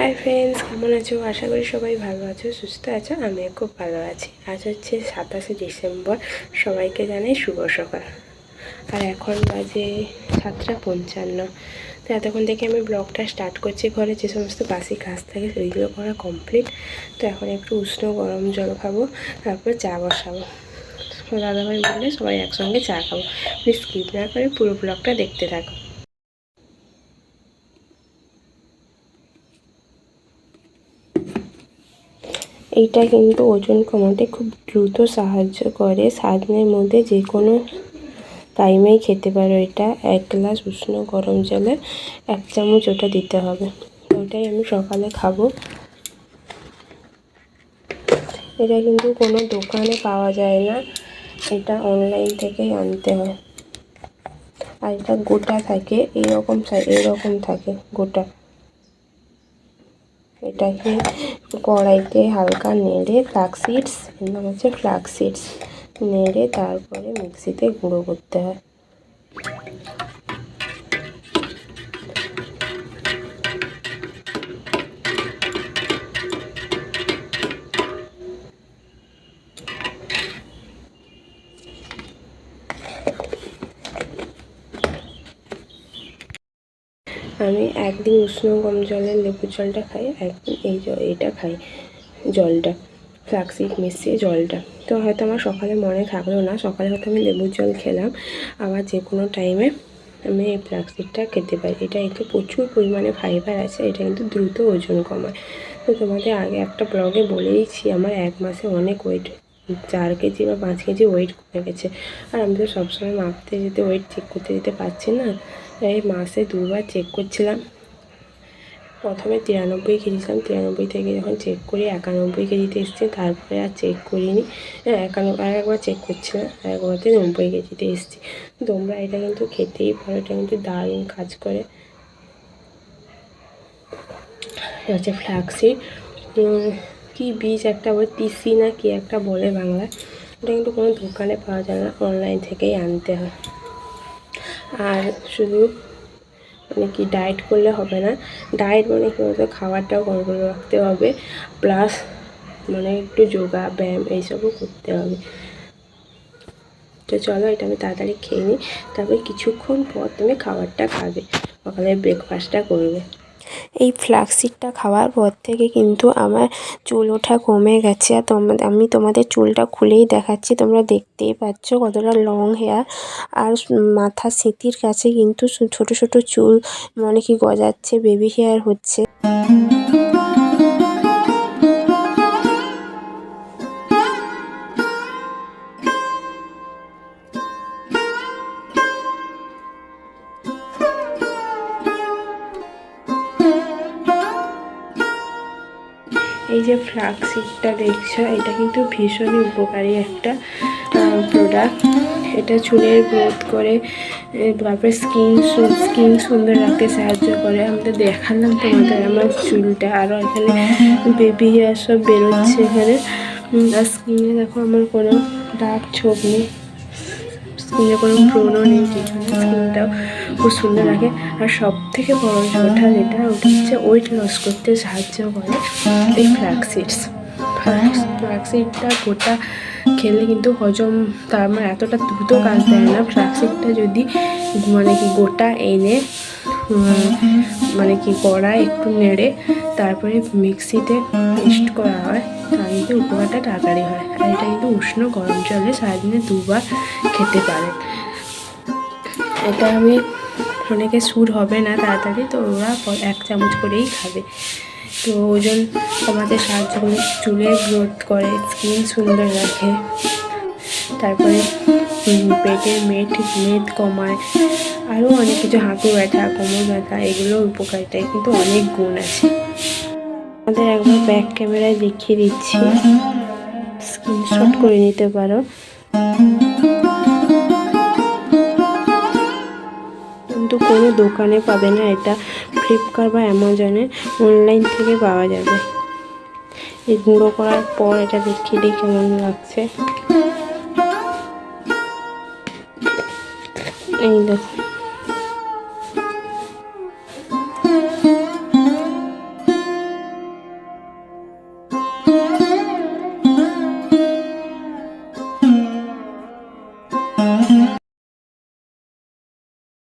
Hi friends কেমন আছো? আশা করি সবাই ভালো আছো, সুস্থ আছো, আমিও খুব ভালো আছি। আজ হচ্ছে সাতাশে ডিসেম্বর, সবাইকে জানাই শুভ সকাল। আর এখন বাজে সাতটা পঞ্চান্ন। তো এতক্ষণ থেকে আমি ব্লগটা স্টার্ট করছি ঘরে, যে সমস্ত বাসি কাজ থাকে সেইগুলো করা কমপ্লিট। তো এখন একটু উষ্ণ গরম জল খাব, তারপর চা বসাবো। দাদাভাই বললে সবাই একসঙ্গে চা খাব। প্লিজ স্কিপ না করে পুরো ব্লগটা দেখতে থাকো। এইটা কিন্তু ওজন কমাতে খুব দ্রুত সাহায্য করে। সাত দিনের মধ্যে যে কোনো টাইমেই খেতে পারো। এটা এক গ্লাস উষ্ণ গরম জলে এক চামচ ওটা দিতে হবে। ওটাই আমি সকালে খাব। এটা কিন্তু কোনো দোকানে পাওয়া যায় না। এটা অনলাইন থেকেই আনতে হয়। আর এটা গোটা থাকে। এইরকম এইরকম থাকে গোটা। এটাকে কড়াইতে হালকা নেড়ে ফ্লাক্স সিডস এর নাম হচ্ছে ফ্লাক্স সিডস নেড়ে তারপরে মিক্সিতে গুঁড়ো করতে হয়। আমি একদিন উষ্ণ গরম জলে লেবুর জলটা খাই, একদিন এই এটা খাই, জলটা ফ্লাক্সিড মিশিয়ে জলটা। তো হয়তো আমার সকালে মনে থাকল না, সকালে হয়তো আমি লেবুর জল খেলাম, আবার যে কোনো টাইমে আমি এই ফ্লাক্সিডটা খেতে পারি। এটা এতে প্রচুর পরিমাণে ফাইবার আছে, এটা কিন্তু দ্রুত ওজন কমায়। তো তোমাদের আগে একটা ব্লগে বলেইছি, আমার এক মাসে অনেক ওয়েট চার কেজি বা পাঁচ কেজি ওয়েট কমে গেছে। আর আমি তো সবসময় মাপতে যেতে ওয়েট চেক করতে যেতে পারছি না। এই মাসে দুবার চেক করছিলাম। প্রথমে তিরানব্বই কেজি ছিলাম তিরানব্বই থেকে যখন চেক করি, একানব্বই কেজিতে এসছে, তারপরে আর চেক করিনি। হ্যাঁ একানব্বই আর একবার চেক করছিলাম আর একবারতে নব্বই কেজিতে এসছি। তোমরা এটা কিন্তু খেতেই পারো, এটা কিন্তু দারুণ কাজ করে। হচ্ছে ফ্লাক্সিড কি বীজ একটা বলে তিসি না কি একটা বলে বাংলায়। ওটা কিন্তু কোনো দোকানে পাওয়া যায় না, অনলাইন থেকেই আনতে হয়। আর শুধু মানে কি ডায়েট করলে হবে না ডায়েট মানে কি বলতো, খাবারটাও কন্ট্রোল রাখতে হবে প্লাস মানে একটু যোগা, ব্যায়াম এইসবও করতে হবে। তো চলো এটা আমি তাড়াতাড়ি খেয়ে নিই, তারপরে কিছুক্ষণ পর তুমি খাবারটা খাবে সকালে ব্রেকফাস্টটা করবে। এই ফ্লাক্সিডটা খাওয়ার পর থেকে কিন্তু আমার চুল ওঠা কমে গেছে। আর আমি তোমাদের চুলটা খুলেই দেখাচ্ছি, তোমরা দেখতেই পাচ্ছ কতটা লং হেয়ার আর মাথা সিঁথির কাছে কিন্তু ছোট ছোট চুল মনে কি গজাচ্ছে বেবি হেয়ার হচ্ছে। এই যে ফ্লাক্সিডটা দেখছ, এটা কিন্তু ভীষণই উপকারী একটা প্রোডাক্ট এটা চুলের গ্রোথ করে তারপরে স্কিন স্কিন সুন্দর রাখতে সাহায্য করে। আমাদের দেখালাম তোমাদের আমার চুলটা আরও এখানে বেবি হেয়ার সব বেরোচ্ছে এখানে। আর স্কিনে দেখো আমার কোনো ডার্ক ছোপ নেই। স্কিনে কোনো ব্রণও নেই কিছু স্কিনটাও খুব সুন্দর লাগে। আর সব থেকে বড় ওঠা যেটা, ওটা হচ্ছে ওয়েট লস করতে সাহায্য করে এই ফ্ল্যাক্সিডস ফ্ল্যাক্সিডটা গোটা খেলে কিন্তু হজম তার মানে এতটা দ্রুত কাজ দেয় না। ফ্ল্যাক্সিডটা যদি মানে কি গোটা এনে মানে কি কড়ায় একটু নেড়ে তারপরে মিক্সিতে পেস্ট করা হয়, তাহলে কিন্তু উপকারটা তাড়াতাড়ি হয়। আর এটা কিন্তু উষ্ণ গরম জলে সারাদিনে দুবার খেতে পারেন। এটা আমি অনেকে সুর হবে না তাড়াতাড়ি, তো ওরা এক চামচ করেই খাবে। তো ওজন কমাতে সাহায্য করে, চুলের গ্রোথ করে স্কিন সুন্দর রাখে। তারপরে পেটের মেট মেদ কমায়, আরও অনেক কিছু, হাঁটু ব্যথা, কোমর ব্যথা, এগুলোর উপকারিতায় কিন্তু অনেক গুণ আছে। আমাদের একবার ব্যাক ক্যামেরায় দেখিয়ে দিচ্ছি। স্ক্রিনশট করে নিতে পারো। কিন্তু কোনো দোকানে পাবে না এটা। ফ্লিপকার্ট বা অ্যামাজনে অনলাইন থেকে পাওয়া যাবে। এই গুঁড়ো করার পর এটা দেখিয়ে দিই কেমন লাগছে। এই দেখো